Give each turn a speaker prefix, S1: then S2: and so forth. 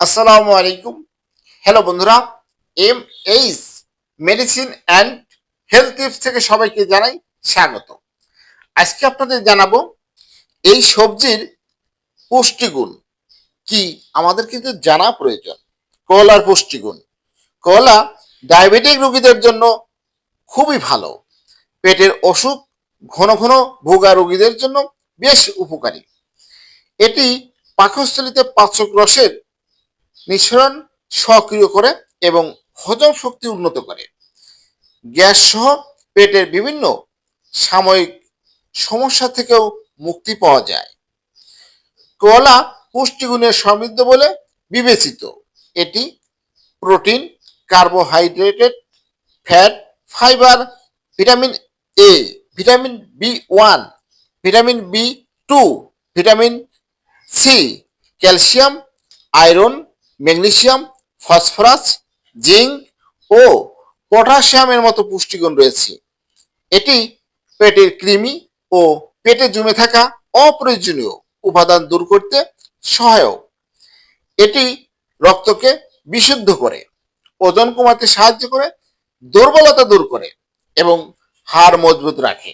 S1: আসসালামু আলাইকুম। হ্যালো বন্ধুরা M H medicine and health tips থেকে সবাইকে জানাই স্বাগত। আজকে আপনাদের জানাব এই সবজির পুষ্টিগুণ কি? আমাদের কিন্তু জানা প্রয়োজন। কলার পুষ্টিগুণ। কলা ডায়াবেটিক রোগীদের জন্য খুবই ভালো। পেটের অসুখ, ঘন ঘন ভোগা রোগীদের জন্য বেশ উপকারী। এটি পাকস্থলিতে পাচক রসের নিঃসরণ সক্রিয় করে এবং হজম শক্তি উন্নত করে। গ্যাস সহ পেটের বিভিন্ন সাময়িক সমস্যা থেকেও মুক্তি পাওয়া যায়। কলা পুষ্টিগুণের সমৃদ্ধ বলে বিবেচিত। এটি protein, carbohydrated fat, fibre, vitamin A, vitamin B one, vitamin B two, vitamin C, calcium, iron magnesium, phosphorus, zinc ও পটাশিয়ামের মতো পুষ্টিগুণ রয়েছে। এটি পেটের কৃমি ও পেটে জমে থাকা অপ্রয়োজনীয় উপাদান দূর করতে সহায়ক। এটি রক্তকে বিশুদ্ধ করে, ওজন কমাতে সাহায্য করে, দুর্বলতা দূর করে এবং হাড় মজবুত রাখে।